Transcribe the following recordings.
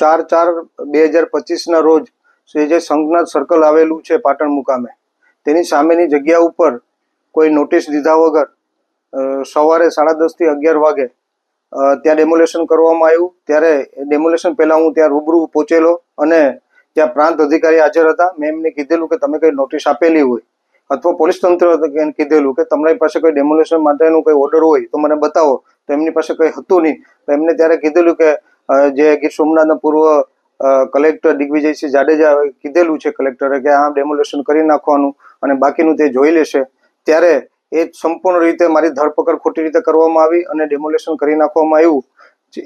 ચાર ચાર બે હજાર પચીસના રોજ જે જે સંઘનાથ સર્કલ આવેલું છે પાટણ મુકામે, તેની સામેની જગ્યા ઉપર કોઈ નોટિસ દીધા વગર સવારે સાડા દસથી અગિયાર વાગે ત્યાં ડેમોલેશન કરવામાં આવ્યું. ત્યારે ડેમોલેશન પહેલાં હું ત્યાં રૂબરૂ પહોંચેલો અને ત્યાં પ્રાંત અધિકારી હાજર હતા. મેં એમને કીધેલું કે તમે કંઈ નોટિસ આપેલી હોય અથવા પોલીસ તંત્ર કીધેલું કે તમારી પાસે કોઈ ડેમોલેશન માટેનું કોઈ ઓર્ડર હોય તો મને બતાવો. તો એમની પાસે કંઈ હતું નહીં. તો એમને ત્યારે કીધેલું કે જે ગીર સોમનાથના પૂર્વ કલેક્ટર દિગ્વિજયસિંહ જાડેજા કીધેલું છે કલેક્ટરે કે આ ડેમોલેશન કરી નાખવાનું અને બાકીનું તે જોઈ લેશે. ત્યારે એ સંપૂર્ણ રીતે મારી ધરપકડ ખોટી રીતે કરવામાં આવી અને ડેમોલેશન કરી નાખવામાં આવ્યું.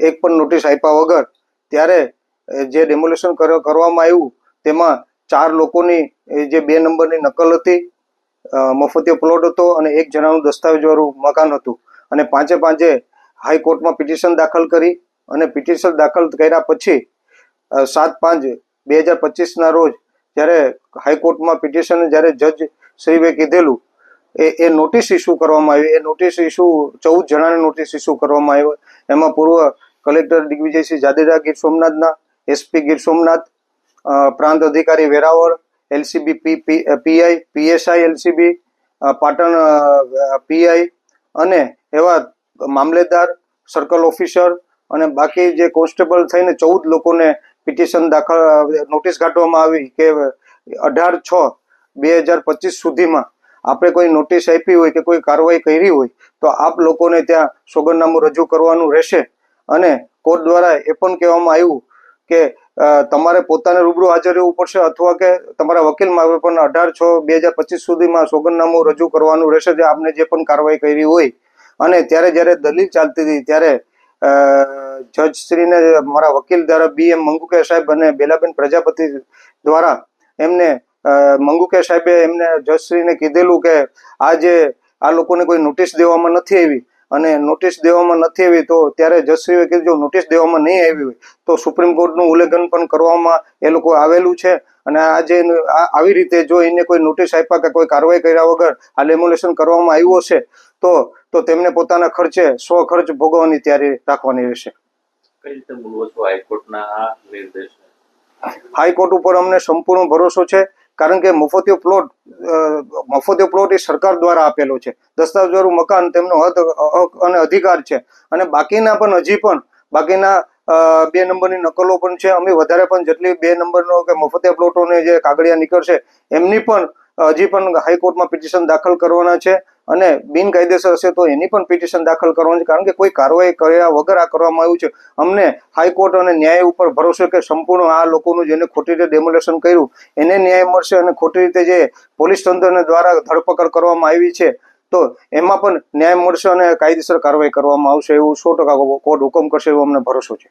એક પણ નોટિસ આપ્યા વગર ત્યારે જે ડેમોલેશન કરવામાં આવ્યું તેમાં ચાર લોકોની જે બે નંબરની નકલ હતી મફતિયો પ્લોટ હતો અને એક જણાનું દસ્તાવેજવાળું મકાન હતું. અને પાંચે પાંચે હાઈકોર્ટમાં પિટિશન દાખલ કરી અને પિટિશન દાખલ કર્યા પછી સાત પાંચ બે હજાર પચીસના રોજ જ્યારે હાઈકોર્ટમાં પિટિશન જ્યારે જજ શ્રીએ કીધેલું, એ એ નોટિસ ઇસ્યુ કરવામાં આવી. એ નોટિસ ઇસ્યુ ચૌદ જણાને નોટિસ ઇસ્યુ કરવામાં આવ્યો. એમાં પૂર્વ કલેક્ટર દિગ્વિજયસિંહ જાડેજા, ગીર સોમનાથના એસપી ગીર સોમનાથ પ્રાંત અધિકારી Veraval, LCB P PI, PSI LCB Patan PI અને એવા મામલેદાર, સર્કલ ઓફિસર અને બાકી જે કોન્સ્ટેબલ થઈને ચૌદ લોકોને પિટિશન દાખલ, નોટિસ કાઢવામાં આવી કે અઢાર છ બે હજાર પચીસ સુધીમાં આપણે કોઈ નોટિસ આપી હોય કે કોઈ કાર્યવાહી કરી હોય, તો આપ લોકોને ત્યાં સોગંદનામું રજૂ કરવાનું રહેશે. અને કોર્ટ દ્વારા એ પણ કહેવામાં આવ્યું કે તમારે પોતાને રૂબરૂ હાજર રહેવું પડશે અથવા કે તમારા વકીલ મારફત પણ અઢાર છ બે હજાર પચીસ સુધીમાં સોગંદનામું રજૂ કરવાનું રહેશે જે આપને જે પણ કાર્યવાહી કરી હોય. અને ત્યારે જ્યારે દલીલ ચાલતી હતી, ત્યારે જજશ્રીને મારા વકીલ દ્વારા બી એમ મંગુકે સાહેબ અને બેલાબેન પ્રજાપતિ દ્વારા એમને મંગુકે સાહેબે એમને જજશ્રીને કીધેલું કે આ જે આ લોકોને કોઈ નોટિસ દેવામાં નથી આવી. અને નોટિસ દેવામાં નથી આવી તો ત્યારે જજશ્રીએ કીધું જો નોટિસ દેવામાં નહીં આવી હોય તો સુપ્રીમ કોર્ટનું ઉલ્લંઘન પણ કરવામાં એ લોકો આવેલું છે. અને આજે જે આ- આવી રીતે જો એને કોઈ નોટિસ આપ્યા કે કોઈ કાર્યવાહી કર્યા વગર આ લેમોલેશન કરવામાં આવ્યું હશે તો તો તેમને પોતાના ખર્ચે સ્વ ખર્ચ ભોગવવાની તૈયારી રાખવાની રહેશે. કઈ રીતે મૂલવો છો હાઈકોર્ટના આ નિર્દેશ? હાઈકોર્ટ ઉપર અમને સંપૂર્ણ ભરોસો છે, કારણ કે મફતિયો પ્લોટ મફતિયો પ્લોટ એ સરકાર દ્વારા આપેલો છે. દસ્તાવેજવાળું મકાન, તેમનો હક અને અધિકાર છે. અને બાકીના પણ હજી પણ, બાકીના બે નંબરની નકલો પણ છે. અમે વધારે પણ જેટલી બે નંબરનો કે મફતિયા પ્લોટોને જે કાગળિયા નીકળશે, એમની પણ હજી પણ હાઈકોર્ટમાં પિટિશન દાખલ કરવાના છે. અને બિનકાયદેસર હશે તો એની પણ પિટિશન દાખલ કરવાની છે. કારણ કે કોઈ કાર્યવાહી કર્યા વગર આ કરવામાં આવ્યું છે. અમને હાઈકોર્ટ અને ન્યાય ઉપર ભરોસો કે સંપૂર્ણ આ લોકોનું જેને ખોટી રીતે ડેમોલેશન કર્યું, એને ન્યાય મળશે અને ખોટી રીતે જે પોલીસ તંત્રને દ્વારા ધરપકડ કરવામાં આવી છે, તો એમાં પણ ન્યાય મળશે અને કાયદેસર કાર્યવાહી કરવામાં આવશે એવું સો ટકા કોર્ટ હુકમ કરશે એવો અમને ભરોસો છે.